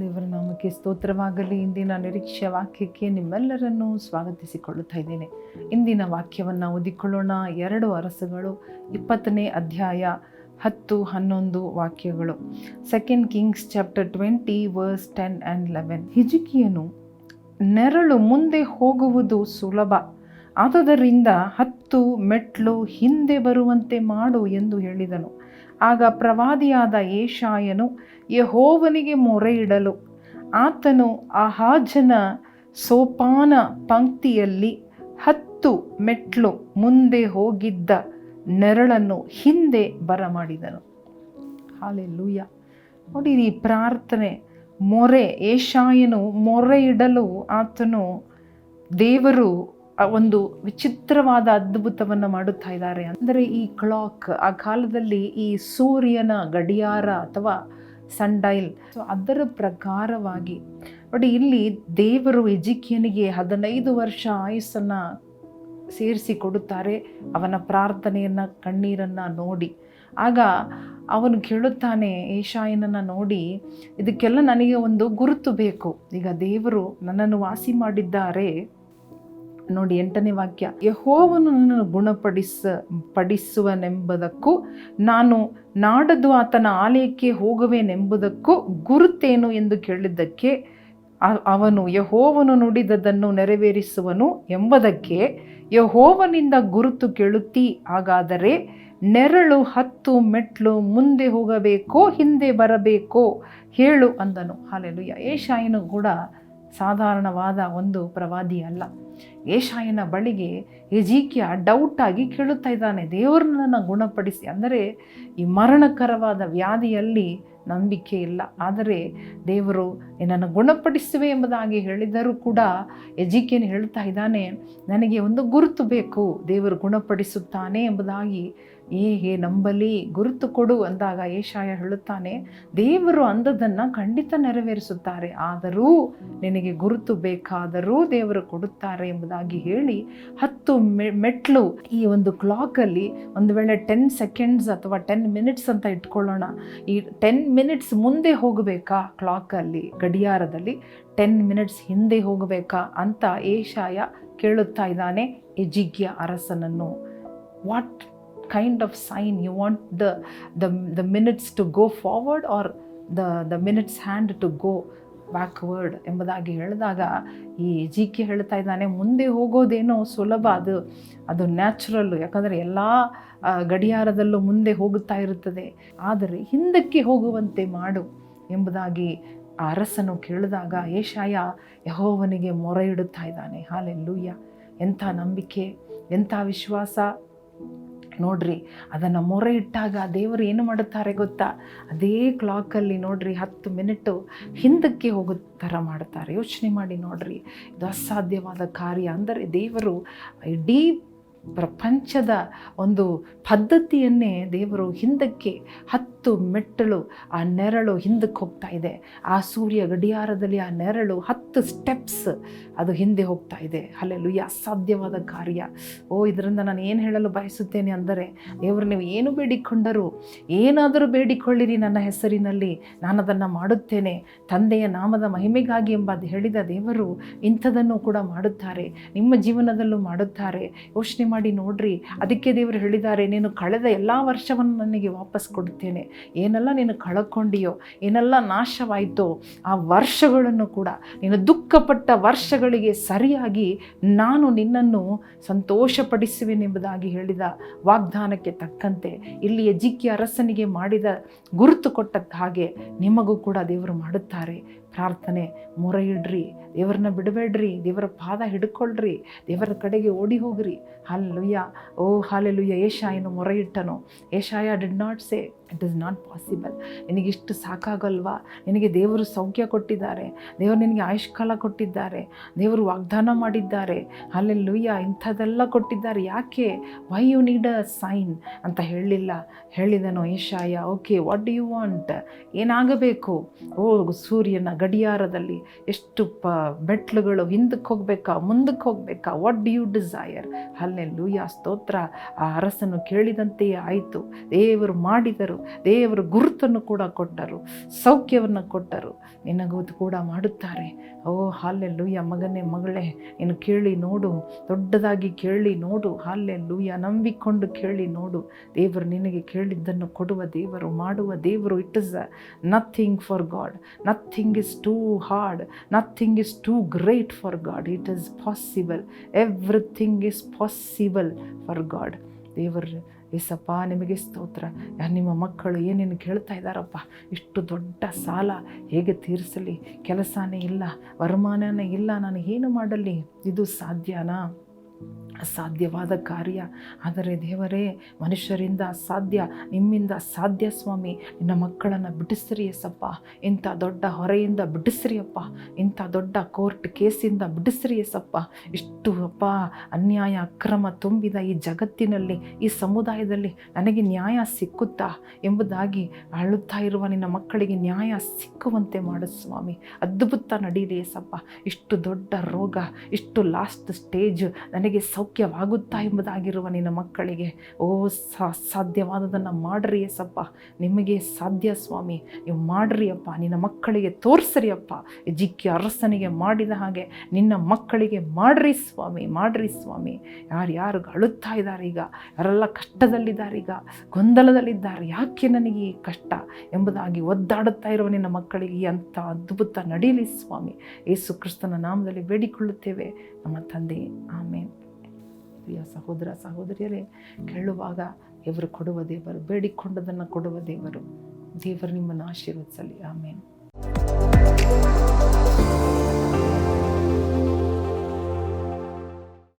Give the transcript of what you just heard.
ದೇವರ ನಾಮಕ್ಕೆ ಸ್ತೋತ್ರವಾಗಲಿ. ಇಂದಿನ ನಿರೀಕ್ಷೆ ವಾಕ್ಯಕ್ಕೆ ನಿಮ್ಮೆಲ್ಲರನ್ನು ಸ್ವಾಗತಿಸಿಕೊಳ್ಳುತ್ತಾ ಇದ್ದೇನೆ. ಇಂದಿನ ವಾಕ್ಯವನ್ನು ಓದಿಕೊಳ್ಳೋಣ. ಎರಡು ಅರಸುಗಳು, ಇಪ್ಪತ್ತನೇ ಅಧ್ಯಾಯ ಹತ್ತು ಹನ್ನೊಂದು ವಾಕ್ಯಗಳು. Second Kings chapter twenty verse ten and eleven ಹಿಜುಕಿಯನು ನೆರಳು ಮುಂದೆ ಹೋಗುವುದು ಸುಲಭ. ಆದುದರಿಂದ ಹತ್ತು ಮೆಟ್ಲು ಹಿಂದೆ ಬರುವಂತೆ ಮಾಡು ಎಂದು ಹೇಳಿದನು. ಆಗ ಪ್ರವಾದಿಯಾದ ಏಷಾಯನು ಯಹೋವನಿಗೆ ಇಡಲು ಆತನು ಆಹಾಜನ ಸೋಪಾನ ಪಂಕ್ತಿಯಲ್ಲಿ ಹತ್ತು ಮೆಟ್ಲು ಮುಂದೆ ಹೋಗಿದ್ದ ನೆರಳನ್ನು ಹಿಂದೆ ಬರಮಾಡಿದನು. ಹಾಲೆ ಲೂಯ ನೋಡಿರಿ, ಪ್ರಾರ್ಥನೆ, ಮೊರೆ ಏಷಾಯನು ಮೊರೆ ಇಡಲು ಆತನು ದೇವರು ಒಂದು ವಿಚಿತ್ರವಾದ ಅದ್ಭುತವನ್ನು ಮಾಡುತ್ತಾ ಇದ್ದಾರೆ. ಅಂದರೆ ಈ ಕ್ಲಾಕ್, ಆ ಕಾಲದಲ್ಲಿ ಈ ಸೂರ್ಯನ ಗಡಿಯಾರ ಅಥವಾ ಸಂಡೈಲ್ ಸೊ ಅದರ ಪ್ರಕಾರವಾಗಿ ನೋಡಿ, ಇಲ್ಲಿ ದೇವರು ಎಜಿಕಿಯನಿಗೆ ಹದಿನೈದು ವರ್ಷ ಆಯುಸ್ಸನ್ನು ಸೇರಿಸಿ ಕೊಡುತ್ತಾರೆ ಅವನ ಪ್ರಾರ್ಥನೆಯನ್ನು, ಕಣ್ಣೀರನ್ನು ನೋಡಿ. ಆಗ ಅವನು ಕೇಳುತ್ತಾನೆ, ಏಷಾಯನನ್ನು ನೋಡಿ, ಇದಕ್ಕೆಲ್ಲ ನನಗೆ ಒಂದು ಗುರುತು ಬೇಕು. ಈಗ ದೇವರು ನನ್ನನ್ನು ವಾಸಿ ಮಾಡಿದ್ದಾರೆ. ನೋಡಿ ಎಂಟನೇ ವಾಕ್ಯ, ಯಹೋವನು ನನ್ನನ್ನು ಗುಣಪಡಿಸ, ಪಡಿಸುವನೆಂಬುದಕ್ಕೂ, ನಾನು ನಾಡದು ಆತನ ಆಲಯಕ್ಕೆ ಹೋಗುವೆನೆಂಬುದಕ್ಕೂ ಗುರುತೇನು ಎಂದು ಕೇಳಿದ್ದಕ್ಕೆ ಅವನು ಯಹೋವನು ನುಡಿದದನ್ನು ನೆರವೇರಿಸುವನು ಎಂಬುದಕ್ಕೆ, ಯಹೋವನಿಂದ ಗುರುತು ಕೇಳುತ್ತಿ, ಹಾಗಾದರೆ ನೆರಳು ಹತ್ತು ಮೆಟ್ಲು ಮುಂದೆ ಹೋಗಬೇಕೋ, ಹಿಂದೆ ಬರಬೇಕೋ ಹೇಳು ಅಂದನು. ಹಾಲೆಲುಯ್ಯ. ಏಷಾಯನು ಕೂಡ ಸಾಧಾರಣವಾದ ಒಂದು ಪ್ರವಾದಿ ಅಲ್ಲ ಏಷಾಯನ ಬಳಿಗೆ ಯಜೀಕ್ಯ ಡೌಟ್ ಆಗಿ ಕೇಳುತ್ತಾ ಇದ್ದಾನೆ. ದೇವರನ್ನ ಗುಣಪಡಿಸಿ, ಅಂದರೆ ಈ ಮರಣಕರವಾದ ವ್ಯಾಧಿಯಲ್ಲಿ ನಂಬಿಕೆ ಇಲ್ಲ. ಆದರೆ ದೇವರು ನಿನ್ನನ್ನು ಗುಣಪಡಿಸುವೆ ಎಂಬುದಾಗಿ ಹೇಳಿದರೂ ಕೂಡ ಯಜಿಕೆಯನ್ನು ಹೇಳ್ತಾ ಇದ್ದಾನೆ, ನನಗೆ ಒಂದು ಗುರುತು ಬೇಕು, ದೇವರು ಗುಣಪಡಿಸುತ್ತಾನೆ ಎಂಬುದಾಗಿ. ಏ ನಂಬಲಿ, ಗುರುತು ಕೊಡು ಅಂದಾಗ ಏಷಾಯ ಹೇಳುತ್ತಾನೆ, ದೇವರು ಅಂದದನ್ನು ಖಂಡಿತ ನೆರವೇರಿಸುತ್ತಾರೆ. ಆದರೂ ನಿನಗೆ ಗುರುತು ಬೇಕಾದರೂ ದೇವರು ಕೊಡುತ್ತಾರೆ. ಎಂಬುದಾಗಿ ಹೇಳಿ ಹತ್ತು ಮೆಟ್ಲು ಈ ಒಂದು ಕ್ಲಾಕಲ್ಲಿ ಒಂದು ವೇಳೆ ಟೆನ್ ಸೆಕೆಂಡ್ಸ್ ಅಥವಾ ಟೆನ್ ಮಿನಿಟ್ಸ್ ಅಂತ ಇಟ್ಕೊಳ್ಳೋಣ. ಈ ಟೆನ್ ಮಿನಿಟ್ಸ್ ಮುಂದೆ ಹೋಗಬೇಕಾ ಕ್ಲಾಕಲ್ಲಿ ಗಡಿಯಾರದಲ್ಲಿ? ಟೆನ್ ಮಿನಿಟ್ಸ್ ಹಿಂದೆ ಹೋಗಬೇಕಾ ಅಂತ ಏಷಾಯ ಕೇಳುತ್ತಾ ಇದ್ದಾನೆ ಎಜಿಗ್ಯ ಅರಸನನ್ನು. What kind of sign you want the the minutes to go forward or the the minutes hand to go backward ಎಂಬುದಾಗಿ ಹೇಳಿದಾಗ ಈ ಜಿ ಕೆ ಹೇಳ್ತಾ ಇದ್ದಾನೆ, ಮುಂದೆ ಹೋಗೋದೇನೋ ಸುಲಭ ಅದು ಅದು ನ್ಯಾಚುರಲ್ಲು ಯಾಕಂದರೆ ಎಲ್ಲ ಗಡಿಯಾರದಲ್ಲೂ ಮುಂದೆ ಹೋಗುತ್ತಾ ಇರುತ್ತದೆ. ಆದರೆ ಹಿಂದಕ್ಕೆ ಹೋಗುವಂತೆ ಮಾಡು ಎಂಬುದಾಗಿ ಆ ಅರಸನು ಕೇಳಿದಾಗ ಏಷಾಯ ಯಹೋವನಿಗೆ ಮೊರೆ ಇಡುತ್ತಾ ಇದ್ದಾನೆ. ಹಾಲೆಲ್ಲೂಯ್ಯ ಎಂಥ ನಂಬಿಕೆ, ಎಂಥ ವಿಶ್ವಾಸ. ನೋಡ್ರಿ, ಅದನ್ನು ಮೊರೆ ಇಟ್ಟಾಗ ದೇವರು ಏನು ಮಾಡುತ್ತಾರೆ ಗೊತ್ತಾ? ಅದೇ ಕ್ಲಾಕಲ್ಲಿ ನೋಡ್ರಿ, ಹತ್ತು ಮಿನಿಟು ಹಿಂದಕ್ಕೆ ಹೋಗೋ ಥರ ಮಾಡ್ತಾರೆ ಯೋಚನೆ ಮಾಡಿ ನೋಡ್ರಿ, ಇದು ಅಸಾಧ್ಯವಾದ ಕಾರ್ಯ. ಅಂದರೆ ದೇವರು ಇಡೀ ಪ್ರಪಂಚದ ಒಂದು ಪದ್ಧತಿಯನ್ನೇ ದೇವರು ಹಿಂದಕ್ಕೆ ಹತ್ತು ಮೆಟ್ಟಲು, ಆ ನೆರಳು ಹಿಂದಕ್ಕೆ ಹೋಗ್ತಾ ಇದೆ. ಆ ಸೂರ್ಯ ಗಡಿಯಾರದಲ್ಲಿ ಆ ನೆರಳು ಹತ್ತು ಸ್ಟೆಪ್ಸ್ ಅದು ಹಿಂದೆ ಹೋಗ್ತಾ ಇದೆ. ಅಲ್ಲೆಲ್ಲೂ ಅಸಾಧ್ಯವಾದ ಕಾರ್ಯ. ಓ, ಇದರಿಂದ ನಾನು ಏನು ಹೇಳಲು ಬಯಸುತ್ತೇನೆ ಅಂದರೆ, ದೇವರು ನೀವು ಏನು ಬೇಡಿಕೊಂಡರೂ, ಏನಾದರೂ ಬೇಡಿಕೊಳ್ಳಿರಿ ನನ್ನ ಹೆಸರಿನಲ್ಲಿ. ನಾನು ಅದನ್ನು ಮಾಡುತ್ತೇನೆ. ತಂದೆಯ ನಾಮದ ಮಹಿಮೆಗಾಗಿ ಎಂಬ ಹೇಳಿದ ದೇವರು ಇಂಥದನ್ನು ಕೂಡ ಮಾಡುತ್ತಾರೆ. ನಿಮ್ಮ ಜೀವನದಲ್ಲೂ ಮಾಡುತ್ತಾರೆ. ಯೋಚನೆ ಮಾಡಿ ನೋಡ್ರಿ. ಅದಕ್ಕೆ ದೇವರು ಹೇಳಿದ್ದಾರೆ, ನೀನು ಕಳೆದ ಎಲ್ಲ ವರ್ಷವನ್ನು ನನಗೆ ವಾಪಸ್ ಕೊಡುತ್ತೇನೆ. ಏನೆಲ್ಲ ನೀನು ಕಳ್ಕೊಂಡಿಯೋ, ಏನೆಲ್ಲ ನಾಶವಾಯಿತೋ, ಆ ವರ್ಷಗಳನ್ನು ಕೂಡ, ನೀನು ದುಃಖಪಟ್ಟ ವರ್ಷಗಳಿಗೆ ಸರಿಯಾಗಿ ನಾನು ನಿನ್ನನ್ನು ಸಂತೋಷಪಡಿಸುವೆನೆಂಬುದಾಗಿ ಹೇಳಿದ ವಾಗ್ದಾನಕ್ಕೆ ತಕ್ಕಂತೆ, ಇಲ್ಲಿ ಜಿಕ್ಕಿ ಅರಸನಿಗೆ ಮಾಡಿದ ಗುರುತು ಕೊಟ್ಟ ಹಾಗೆ ನಿಮಗೂ ಕೂಡ ದೇವರು ಮಾಡುತ್ತಾರೆ. ಪ್ರಾರ್ಥನೆ, ಮೊರೆ ಇಡ್ರಿ, ದೇವರನ್ನ ಬಿಡಬೇಡ್ರಿ, ದೇವರ ಪಾದ ಹಿಡ್ಕೊಳ್ರಿ, ದೇವರ ಕಡೆಗೆ ಓಡಿ ಹೋಗ್ರಿ. ಹಾಲೆಲುಯ್ಯ ಓ ಹಾಲೆಲುಯ್ಯ ಏಷಾಯನು ಮೊರೆ ಇಟ್ಟನು. Yeshaya did not say it is not possible ನಿನಗಿಷ್ಟು ಸಾಕಾಗಲ್ವಾ? ನಿನಗೆ ದೇವರು ಸೌಖ್ಯ ಕೊಟ್ಟಿದ್ದಾರೆ. ದೇವರು ನಿನಗೆ ಆಯುಷ್ಕಾಲ ಕೊಟ್ಟಿದ್ದಾರೆ. ದೇವರು ವಾಗ್ದಾನ ಮಾಡಿದ್ದಾರೆ. ಅಲ್ಲೆಲ್ಲುಯ್ಯ ಇಂಥದ್ದೆಲ್ಲ ಕೊಟ್ಟಿದ್ದಾರೆ. ಯಾಕೆ? Why you need a sign ಅಂತ ಹೇಳಲಿಲ್ಲ ಹೇಳಿದನು Yeshaya okay what do you want ಏನಾಗಬೇಕು? ಓ, ಸೂರ್ಯನ ಗಡಿಯಾರದಲ್ಲಿ ಎಷ್ಟು ಪ, ಬೆಟ್ಲುಗಳು, ಹಿಂದಕ್ಕೆ ಹೋಗಬೇಕಾ? ಮುಂದಕ್ಕೆ ಹೋಗಬೇಕಾ? ವಾಟ್ ಡು ಯು ಡಿಸೈರ್ ಅಲ್ಲೆಲ್ಲುಯ್ಯ ಸ್ತೋತ್ರ. ಆ ಅರಸನು ಕೇಳಿದಂತೆಯೇ ಆಯಿತು. ದೇವರು ಮಾಡಿದರು. ದೇವರು ಗುರುತನ್ನು ಕೂಡ ಕೊಟ್ಟರು, ಸೌಖ್ಯವನ್ನು ಕೊಟ್ಟರು. ನಿನಗೂ ಕೂಡ ಮಾಡುತ್ತಾರೆ. ಓ, ಹಾಲೆಲ್ಲೂಯ್ಯ ಮಗನೇ, ಮಗಳೇ, ನೀನು ಕೇಳಿ ನೋಡು, ದೊಡ್ಡದಾಗಿ ಕೇಳಿ ನೋಡು, ಹಾಲೆಲ್ಲೂಯ್ಯ, ನಂಬಿಕೊಂಡು ಕೇಳಿ ನೋಡು. ದೇವರು ನಿನಗೆ ಕೇಳಿದ್ದನ್ನು ಕೊಡುವ ದೇವರು, ಮಾಡುವ ದೇವರು it is nothing for God nothing is too hard nothing is too great for God it is possible everything is possible for God ದೇವರು ಏಸಪ್ಪ, ನಿಮಗೆ ಸ್ತೋತ್ರ. ನಿಮ್ಮ ಮಕ್ಕಳು ಏನೇನು ಕೇಳ್ತಾ ಇದ್ದಾರಪ್ಪ? ಇಷ್ಟು ದೊಡ್ಡ ಸಾಲ ಹೇಗೆ ತೀರಿಸಲಿ? ಕೆಲಸನೇ ಇಲ್ಲ, ವರಮಾನನೇ ಇಲ್ಲ, ನಾನು ಏನು ಮಾಡಲಿ? ಇದು ಸಾಧ್ಯನಾ? ಅಸಾಧ್ಯವಾದ ಕಾರ್ಯ. ಆದರೆ ದೇವರೇ, ಮನುಷ್ಯರಿಂದ ಅಸಾಧ್ಯ, ನಿಮ್ಮಿಂದ ಸಾಧ್ಯ ಸ್ವಾಮಿ. ನಿನ್ನ ಮಕ್ಕಳನ್ನು ಬಿಡಿಸ್ರಿ ಎಸಪ್ಪ ಇಂಥ ದೊಡ್ಡ ಹೊರೆಯಿಂದ ಬಿಡಿಸ್ರಿ ಅಪ್ಪ ಇಂಥ ದೊಡ್ಡ ಕೋರ್ಟ್ ಕೇಸಿಂದ ಬಿಡಿಸ್ರಿ ಎಸಪ್ಪ ಇಷ್ಟು ಅಪ್ಪ, ಅನ್ಯಾಯ, ಅಕ್ರಮ ತುಂಬಿದ ಈ ಜಗತ್ತಿನಲ್ಲಿ, ಈ ಸಮುದಾಯದಲ್ಲಿ ನನಗೆ ನ್ಯಾಯ ಸಿಕ್ಕುತ್ತಾ ಎಂಬುದಾಗಿ ಅಳುತ್ತಾ ಇರುವ ನಿನ್ನ ಮಕ್ಕಳಿಗೆ ನ್ಯಾಯ ಸಿಕ್ಕುವಂತೆ ಮಾಡು ಸ್ವಾಮಿ. ಅದ್ಭುತ ನಡೀಲಿ ಎಸಪ್ಪ ಇಷ್ಟು ದೊಡ್ಡ ರೋಗ, ಇಷ್ಟು ಲಾಸ್ಟ್ ಸ್ಟೇಜ್ ನನಗೆ ಸೌಖ್ಯವಾಗುತ್ತಾ ಎಂಬುದಾಗಿರುವ ನಿನ್ನ ಮಕ್ಕಳಿಗೆ, ಓ ಸಾಧ್ಯವಾದದನ್ನು ಮಾಡ್ರಿ ಎಸಪ್ಪ ನಿಮಗೆ ಸಾಧ್ಯ ಸ್ವಾಮಿ. ನೀವು ಮಾಡ್ರಿ ಅಪ್ಪ. ನಿನ್ನ ಮಕ್ಕಳಿಗೆ ತೋರಿಸ್ರಿ ಅಪ್ಪ. ಜಿಕ್ಕಿ ಅರಸನಿಗೆ ಮಾಡಿದ ಹಾಗೆ ನಿನ್ನ ಮಕ್ಕಳಿಗೆ ಮಾಡ್ರಿ ಸ್ವಾಮಿ ಮಾಡ್ರಿ ಸ್ವಾಮಿ. ಯಾರು ಯಾರು ಅಳುತ್ತಾ ಇದ್ದಾರೆ ಈಗ? ಯಾರೆಲ್ಲ ಕಷ್ಟದಲ್ಲಿದ್ದಾರೆ ಈಗ? ಗೊಂದಲದಲ್ಲಿದ್ದಾರೆ. ಯಾಕೆ ನನಗೆ ಈ ಕಷ್ಟ ಎಂಬುದಾಗಿ ಒದ್ದಾಡುತ್ತಾ ಇರುವ ನಿನ್ನ ಮಕ್ಕಳಿಗೆ ಅಂಥ ಅದ್ಭುತ ನಡೀಲಿ ಸ್ವಾಮಿ. ಯೇಸು ಕ್ರಿಸ್ತನ ನಾಮದಲ್ಲಿ ಬೇಡಿಕೊಳ್ಳುತ್ತೇವೆ. ನಮ್ಮ ತಂದೆ ಆಮೇಲೆ ಪ್ರಿಯ ಸಹೋದರ ಸಹೋದರಿಯರೇ ಕೇಳುವಾಗ ಇವರು ಕೊಡುವ ದೇವರು ಬೇಡಿಕೊಂಡದನ್ನು ಕೊಡುವ ದೇವರು. ದೇವರು ನಿಮ್ಮನ್ನು ಆಶೀರ್ವದಿಸಲಿ. ಆಮೇಲೆ